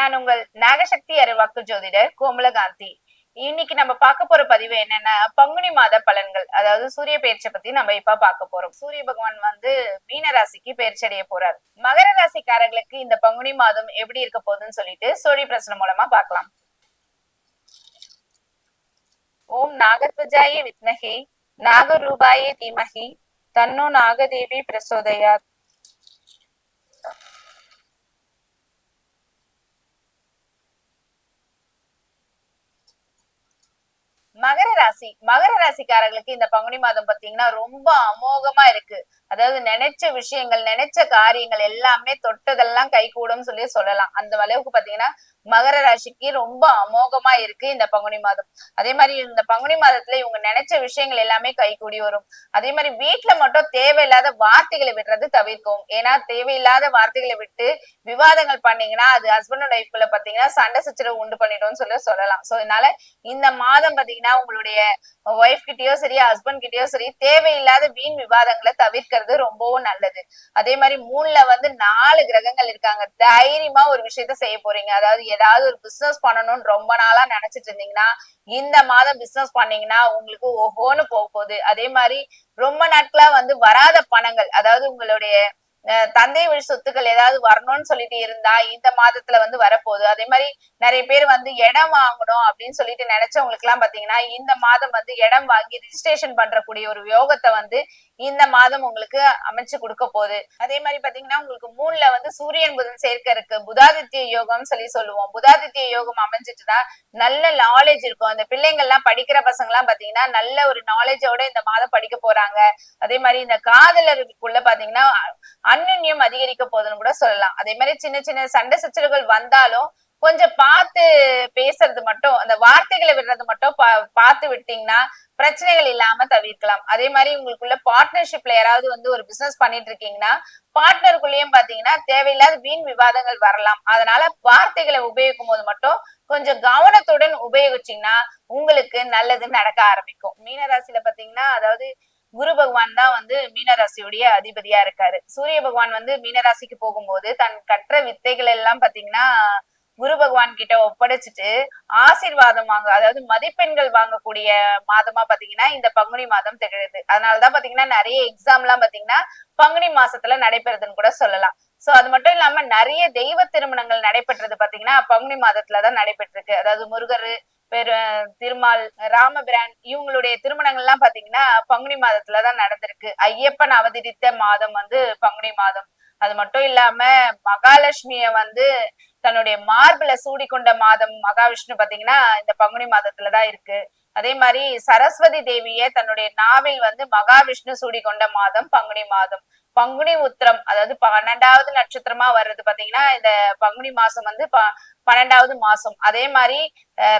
நான் உங்கள் நாகசக்தி அறிவாக்கு ஜோதிடர் கோமலகாந்தி. இன்னைக்கு நம்ம பார்க்க போற பதிவு என்னன்னா பங்குனி மாத பலன்கள். அதாவது சூரிய பயிற்சியை பத்தி நம்ம இப்ப பார்க்க போறோம். சூரிய பகவான் வந்து மீன ராசிக்கு பயிற்சி அடைய போறார். மகர ராசிக்காரர்களுக்கு இந்த பங்குனி மாதம் எப்படி இருக்க போகுதுன்னு சொல்லிட்டு சோழி பிரச்சனை மூலமா பார்க்கலாம். ஓம் நாகத்வஜாய வித்மகி நாகரூபாயே தீமகி தன்னோ நாகதேவி பிரசோதயாத் மகர ராசி மகர ராசிக்காரர்களுக்கு இந்த பங்குனி மாதம் பாத்தீங்கன்னா ரொம்ப அமோகமா இருக்கு. அதாவது நினைச்ச விஷயங்கள் நினைச்ச காரியங்கள் எல்லாமே தொட்டதெல்லாம் கை கூடும் சொல்லி சொல்லலாம். அந்த அளவுக்கு பாத்தீங்கன்னா மகர ராசிக்கு ரொம்ப அமோகமா இருக்கு இந்த பங்குனி மாதம். அதே மாதிரி இந்த பங்குனி மாதத்துல இவங்க நினைச்ச விஷயங்கள் எல்லாமே கை கூடி வரும். அதே மாதிரி வீட்டுல மட்டும் தேவையில்லாத வார்த்தைகளை விடுறது தவிர்க்கும். ஏன்னா தேவையில்லாத வார்த்தைகளை விட்டு விவாதங்கள் பண்ணீங்கன்னா அது ஹஸ்பண்ட் ஒய்ஃப்குள்ள பாத்தீங்கன்னா சண்டை சச்சரவு உண்டு பண்ணிடும்னு சொல்லி சொல்லலாம். சோ அதனால இந்த மாதம் பாத்தீங்கன்னா உங்களுடைய ஒய்ஃப் கிட்டயோ சரி ஹஸ்பண்ட் கிட்டயோ சரி தேவையில்லாத வீண் விவாதங்களை தவிர்க்கிறது ரொம்பவும் நல்லது. அதே மாதிரி மூணுல வந்து நாலு கிரகங்கள் இருக்காங்க. தைரியமா ஒரு விஷயத்த செய்ய போறீங்க. அதாவது ஏதாவது ஒரு பிசினஸ் பண்ணணும்னு ரொம்ப நாளா நினைச்சிட்டு இருந்தீங்கன்னா இந்த மாதம் பிசினஸ் பண்ணீங்கன்னா உங்களுக்கு ஓஹோன்னு போக போகுது. அதே மாதிரி ரொம்ப நாட்களா வந்து வராத பணங்கள் அதாவது உங்களுடைய தந்தை வழி சொத்துக்கள் ஏதாவது வரணும்னு சொல்லிட்டு இருந்தா இந்த மாதத்துல வந்து வரப்போகுது. அதே மாதிரி நிறைய பேர் வந்து இடம் வாங்கணும் அப்படின்னு சொல்லிட்டு நினைச்சவங்களுக்கு எல்லாம் பாத்தீங்கன்னா இந்த மாதம் வந்து இடம் வாங்கி ரிஜிஸ்ட்ரேஷன் பண்றக்கூடிய ஒரு யோகத்தை வந்து இந்த மாதம் உங்களுக்கு அமைச்சு கொடுக்க போகுது. அதே மாதிரி பாத்தீங்கன்னா உங்களுக்கு மூணுல வந்து சூரியன் புதன் சேர்க்க இருக்கு. புதாதித்ய யோகம்னு சொல்லி சொல்லுவோம். புதாதித்ய யோகம் அமைஞ்சிட்டுதான் நல்ல நாலேஜ் இருக்கும். அந்த பிள்ளைங்க எல்லாம் படிக்கிற பசங்க எல்லாம் பாத்தீங்கன்னா நல்ல ஒரு நாலேஜோட இந்த மாதம் படிக்க போறாங்க. அதே மாதிரி இந்த காதலருக்குள்ள பாத்தீங்கன்னா அந்யுன்யம் அதிகரிக்க போதுன்னு கூட சொல்லலாம். அதே மாதிரி சின்ன சின்ன சண்டை சச்சரவுகள் வந்தாலும் கொஞ்சம் பார்த்து பேசுறது மட்டும் அந்த வார்த்தைகளை விடுறது மட்டும் பா- பார்த்து விட்டீங்கன்னா பிரச்சனைகள் இல்லாம தவிர்க்கலாம். அதே மாதிரி உங்களுக்குள்ள பார்ட்னர்ஷிப்ல யாராவது வந்து ஒரு பிசினஸ் பண்ணிட்டு இருக்கீங்கன்னா பார்ட்னருக்குள்ளேயும் பாத்தீங்கன்னா தேவையில்லாத வீண் விவாதங்கள் வரலாம். அதனால வார்த்தைகளை உபயோகிக்கும் போது மட்டும் கொஞ்சம் கவனத்துடன் உபயோகிச்சீங்கன்னா உங்களுக்கு நல்லது நடக்க ஆரம்பிக்கும். மீனராசியில பாத்தீங்கன்னா அதாவது குரு பகவான் தான் வந்து மீனராசியுடைய அதிபதியா இருக்காரு. சூரிய பகவான் வந்து மீனராசிக்கு போகும்போது தன் கற்ற வித்தைகள் எல்லாம் பாத்தீங்கன்னா குரு பகவான் கிட்ட ஒப்படைச்சிட்டு ஆசீர்வாதம் வாங்க அதாவது மதிப்பெண்கள் வாங்கக்கூடிய மாதமா பாத்தீங்கன்னா இந்த பங்குனி மாதம் திகழுது. அதனாலதான் பாத்தீங்கன்னா நிறைய எக்ஸாம் எல்லாம் பாத்தீங்கன்னா பங்குனி மாசத்துல நடைபெறுதுன்னு கூட சொல்லலாம். சோ அது மட்டும் இல்லாம நிறைய தெய்வ திருமணங்கள் நடைபெற்றது பாத்தீங்கன்னா பங்குனி மாதத்துலதான் நடைபெற்றிருக்கு. அதாவது முருகர் பெரு திருமால் ராமபிரான் இவங்களுடைய திருமணங்கள் எல்லாம் பாத்தீங்கன்னா பங்குனி மாதத்துலதான் நடந்திருக்கு. ஐயப்பன் அவதரித்த மாதம் வந்து பங்குனி மாதம். அது மட்டும் இல்லாம மகாலட்சுமிய வந்து தன்னுடைய மார்பிள சூடிக்கொண்ட மாதம் மகாவிஷ்ணு பாத்தீங்கன்னா இந்த பங்குனி மாதத்துலதான் இருக்கு. அதே மாதிரி சரஸ்வதி தேவிய தன்னுடைய நாவில் வந்து மகாவிஷ்ணு சூடிக்கொண்ட மாதம் பங்குனி மாதம். பங்குனி உத்திரம் அதாவது பன்னெண்டாவது நட்சத்திரமா வர்றது பாத்தீங்கன்னா இந்த பங்குனி மாசம் வந்து ப பன்னெண்டாவது மாசம். அதே மாதிரி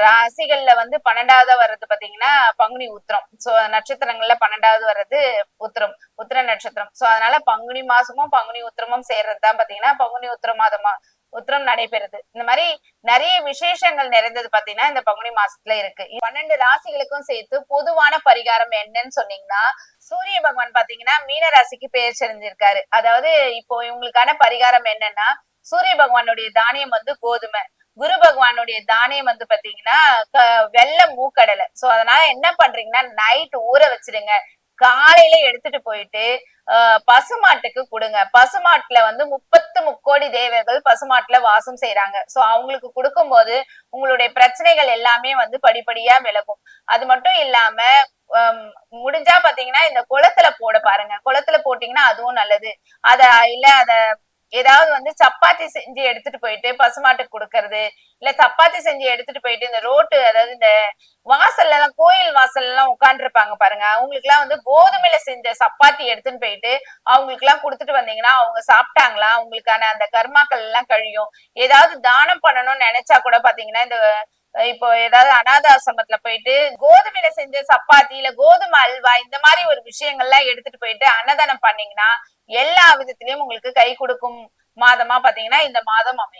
ராசிகள்ல வந்து பன்னெண்டாவது வர்றது பாத்தீங்கன்னா பங்குனி உத்திரம். சோ நட்சத்திரங்கள்ல பன்னெண்டாவது வர்றது உத்திரம் உத்திர நட்சத்திரம். சோ அதனால பங்குனி மாசமும் பங்குனி உத்திரமும் சேர்றது தான் பாத்தீங்கன்னா பங்குனி உத்திர மாதமா உத்திரம் நடைபெறுது. இந்த மாதிரி நிறைய விசேஷங்கள் நிறைந்தது பாத்தீங்கன்னா இந்த பங்குனி மாசத்துல இருக்கு. பன்னெண்டு ராசிகளுக்கும் சேர்த்து பொதுவான பரிகாரம் என்னன்னு சொன்னீங்கன்னா சூரிய பகவான் பாத்தீங்கன்னா மீன ராசிக்கு பெயர் செறிஞ்சிருக்காரு அதாவது இப்போ இவங்களுக்கான பரிகாரம் என்னன்னா சூரிய பகவானுடைய தானியம் வந்து கோதுமை. குரு பகவானுடைய தானியம் வந்து பாத்தீங்கன்னா க- வெள்ளை மூக்கடலை. சோ அதனால என்ன பண்றீங்கன்னா நைட் ஊற வச்சிருங்க. காலையில எடுத்துட்டு போயிட்டு ஆஹ் பசுமாட்டுக்கு கொடுங்க. பசுமாட்டுல வந்து முப்பத்து முக்கோடி தேவர்கள் பசுமாட்டுல வாசம் செய்யறாங்க சோ அவங்களுக்கு கொடுக்கும்போது உங்களுடைய பிரச்சனைகள் எல்லாமே வந்து படிப்படியா விலகும். அது மட்டும் இல்லாம ஹம், முடிஞ்சா பாத்தீங்கன்னா இந்த குளத்துல போட பாருங்க. குளத்துல போட்டீங்கன்னா அதுவும் நல்லது. அத இல்ல அத ஏதாவது வந்து சப்பாத்தி செஞ்சு எடுத்துட்டு போயிட்டு பசுமாட்டுக்கு கொடுக்கறது இல்ல சப்பாத்தி செஞ்சு எடுத்துட்டு போயிட்டு இந்த ரோட்டு அதாவது இந்த வாசல்ல எல்லாம் கோயில் வாசல்ல எல்லாம் உட்கார்ந்து இருப்பாங்க பாருங்க. அவங்களுக்கு எல்லாம் வந்து கோதுமையில செஞ்ச சப்பாத்தி எடுத்துன்னு போயிட்டு அவங்களுக்கு எல்லாம் கொடுத்துட்டு வந்தீங்கன்னா அவங்க சாப்பிட்டாங்களா? அவங்களுக்கான அந்த கர்மாக்கள் எல்லாம் கழியும். ஏதாவது தானம் பண்ணணும்னு நினைச்சா கூட பாத்தீங்கன்னா இந்த இப்போ ஏதாவது அனாத ஆசிரமத்துல போயிட்டு கோதுமையில செஞ்ச சப்பாத்தி இல்ல கோதுமை அல்வா இந்த மாதிரி ஒரு விஷயங்கள்லாம் எடுத்துட்டு போயிட்டு அன்னதானம் பண்ணீங்கன்னா எல்லா விதத்திலயும் உங்களுக்கு கை கொடுக்கும் மாதமா பாத்தீங்கன்னா இந்த மாதம் அமையும்.